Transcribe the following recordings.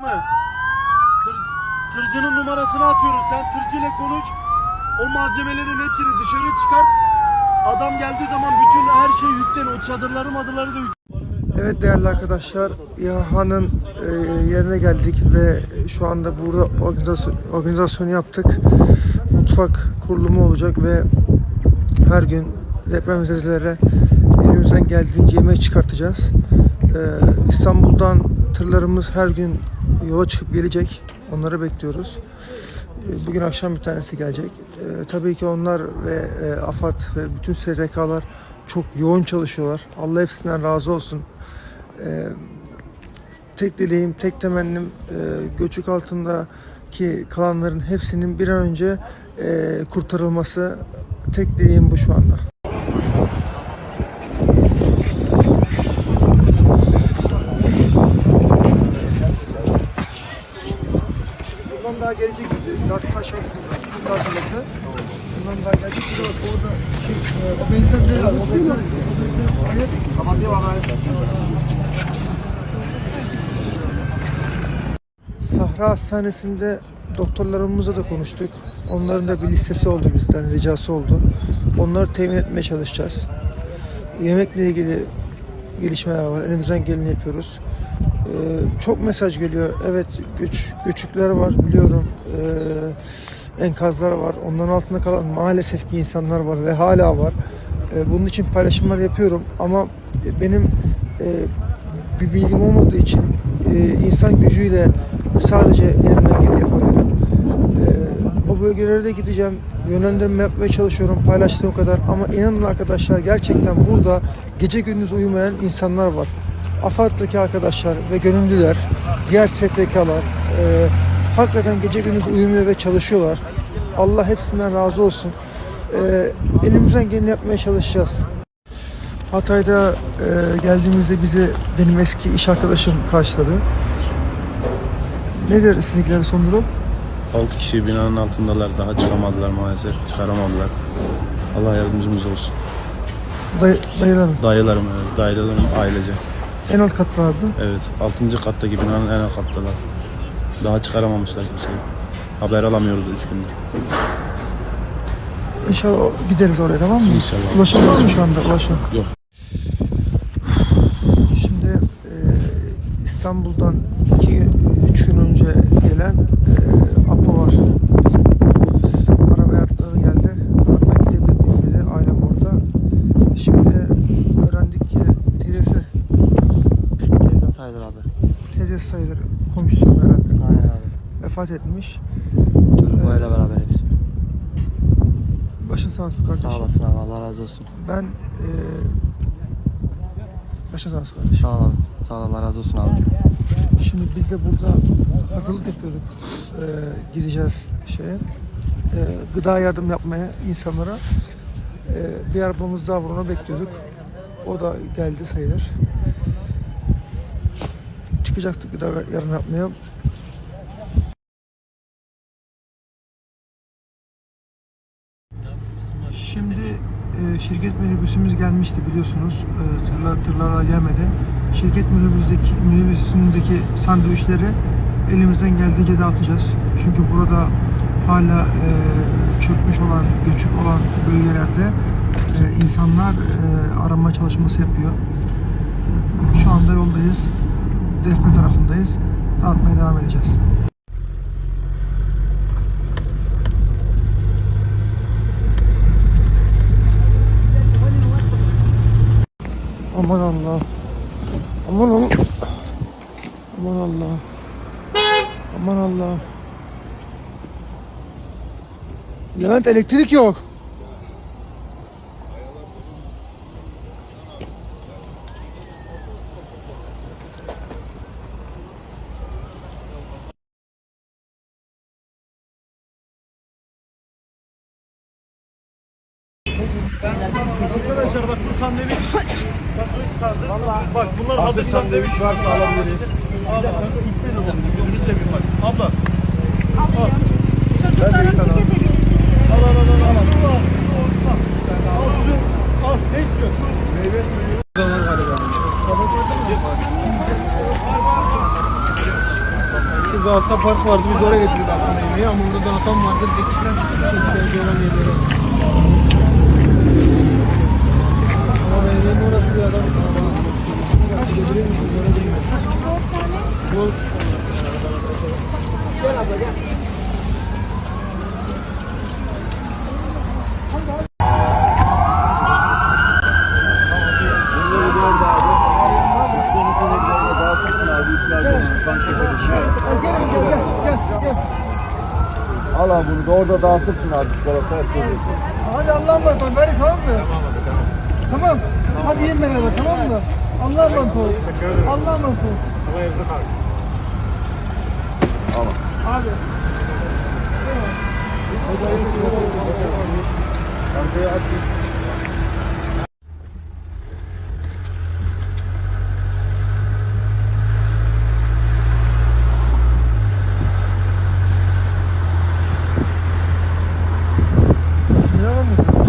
mı? Tır, tırcının numarasını atıyorum. Sen tırcıyla konuş. O malzemelerin hepsini dışarı çıkart. Adam geldiği zaman bütün her şeyi yüklen. O çadırları madırları da yüklen. Evet değerli arkadaşlar, İHA'nın e, yerine geldik ve şu anda burada organizasyon, organizasyonu yaptık. Mutfak kurulumu olacak ve her gün depremzedelere elimizden geldiğince yemek çıkartacağız. E, İstanbul'dan tırlarımız her gün yola çıkıp gelecek. Onları bekliyoruz. E, Bugün akşam bir tanesi gelecek. E, tabii ki onlar ve e, AFAD ve bütün STK'lar çok yoğun çalışıyorlar. Allah hepsinden razı olsun. E, tek dileğim, tek temennim e, göçük altındaki kalanların hepsinin bir an önce e, kurtarılması. Tek dileğim bu şu anda. Daha gelecek bizi. Gaz aşağı iki saatinde. Bundan daha gelecek bizi bak orada şey, e, o benzin ne var? O benzin Sahra Hastanesi'nde doktorlarımızla da konuştuk. Onların da bir listesi oldu bizden, ricası oldu. Onları temin etmeye çalışacağız. Yemekle ilgili gelişmeler var. Elimizden geleni yapıyoruz. Ee, çok mesaj geliyor. Evet göç, göçükler var biliyorum. Ee, enkazlar var. Onların altında kalan maalesef ki insanlar var ve hala var. Ee, bunun için paylaşımlar yapıyorum ama benim e, bir bilgim olmadığı için e, insan gücüyle sadece elimden geleni yapabilirim. E, o bölgelere de gideceğim. Yönlendirme yapmaya çalışıyorum paylaştığım kadar ama inanın arkadaşlar gerçekten burada gece gündüz uyumayan insanlar var. AFAD'daki arkadaşlar ve gönüllüler, diğer STK'lar e, hakikaten gece gündüz uyumuyor ve çalışıyorlar. Allah hepsinden razı olsun. E, elimizden geleni yapmaya çalışacağız. Hatay'da e, geldiğimizde bizi benim eski iş arkadaşım karşıladı. Nedir sizinkilerin son durum? 6 kişi binanın altındalar. Daha çıkamadılar maalesef. Çıkaramadılar. Allah yardımcımız olsun. Day dayılarım. Dayılarım, evet. Dayılarım ailece. En alt katlardı. Evet. 6. kattaki binanın en alt kattalar. Daha çıkaramamışlar kimseyi. Haber alamıyoruz 3 gündür. İnşallah gideriz oraya tamam mı? İnşallah. Ulaşamıyor mu şu anda? Ulaşam. Yok. Şimdi e, İstanbul'dan 2-3 gün önce gelen e, Apo var. Bizim arabaya atladı geldi. Abi ben gidebilir miyim dedi. Ailem orada. Şimdi öğrendik ki teyzesi, Teyze sayılır abi. teyzesi sayılır. Komşusu herhalde. Aynen abi. Vefat etmiş. Çocuklarıyla beraber hepsi. Başın sağ olsun kardeşim. Sağ olasın abi Allah razı olsun. Ben e, başın sağ olsun kardeşim. Sağ ol abi. Sağ ol Allah razı olsun abi. Şimdi biz de burada hazırlık yapıyorduk. Ee, gideceğiz şeye. Ee, gıda yardım yapmaya insanlara. Ee, bir arabamız daha var onu bekliyorduk. O da geldi sayılır. Çıkacaktık gıda yardım yapmaya. Şimdi e, şirket minibüsümüz gelmişti biliyorsunuz. E, tırlar, tırlarla gelmedi. Şirket minibüsündeki, minibüsündeki sandviçleri elimizden geldiğince dağıtacağız. Çünkü burada hala e, çökmüş olan, göçük olan bölgelerde e, insanlar e, arama çalışması yapıyor. E, şu anda yoldayız. Defne tarafındayız. Dağıtmaya devam edeceğiz. Aman Allah. Aman Allah. Aman Allah. Aman Allah. Levent elektrik yok. Arkadaşlar bak bu sandviç. Sandviç kaldı. Bak bunlar hazır sandviç varsa alabiliriz. Al bak. Gitmedi oğlum. Gözünü seveyim bak. Abla. Çocuklara. Al al al al. al. Al. Al. Al. Al. Al. Ne istiyorsun? Meyve suyu. Şurada altta park vardı. Biz oraya getirdik aslında yemeği ama orada da atam vardı. Bir kişiden çıktık. Çok tehlikeli olan yerlere. Gel abla gel. Bunları da orada abi. Üç konutları bir arada dağıtırsın abi. İhtiyacı olan kan şekeri şey. Gel gel gel gel gel. Al abi bunu da orada dağıtırsın abi. Çikolata herkese. Hadi Allah'a emanet ol. Bari tamam mı? Tamam. Hadi yiyin beraber tamam mı? Allah'a emanet ol. Allah'a emanet ol. Abi. Arkaya at. Ne alamıyorsunuz?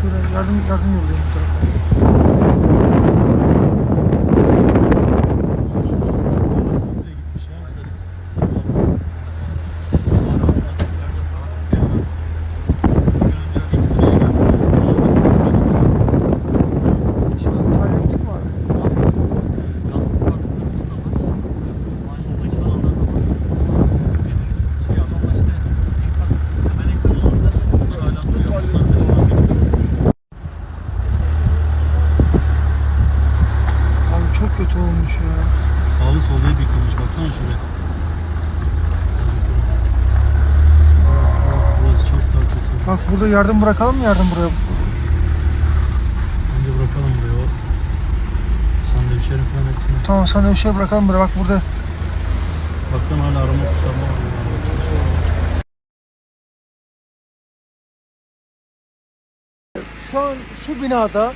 Şuraya yardım yardım yollayayım bu tarafa. Şu an hallettik mi abi? Abi çok kötü olmuş ya. Sağlı solda hep yıkılmış. Baksana şuraya. Burası çok daha kötü. Bak burada yardım bırakalım mı yardım buraya? Bence bırakalım buraya o. Sandviçlerin falan hepsini. Tamam sana bir şey bırakalım buraya. Bak burada Baksana hala arama kurtarma var. şu an şu binada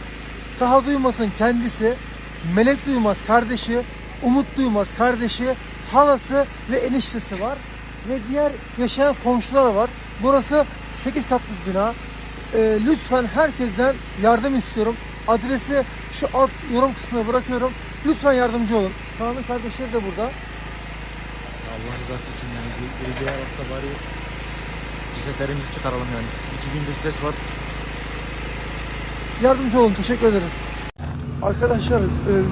Taha Duymaz'ın kendisi, Melek Duymaz kardeşi, Umut Duymaz kardeşi, halası ve eniştesi var. Ve diğer yaşayan komşular var. Burası 8 katlı bir bina. Ee, lütfen herkesten yardım istiyorum. Adresi şu alt yorum kısmına bırakıyorum. Lütfen yardımcı olun. Kaan'ın kardeşleri de burada. Allah rızası için yani bir arasa bari cesetlerimizi çıkaralım yani. İki gündür ses var. Yardımcı olun. Teşekkür ederim. Arkadaşlar e,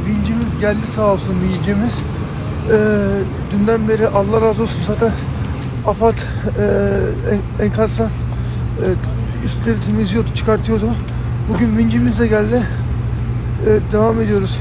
vincimiz geldi sağ olsun vincimiz. E, dünden beri Allah razı olsun zaten AFAD e, en, enkazdan e, üstleri çıkartıyordu. Bugün vincimiz de geldi. E, devam ediyoruz.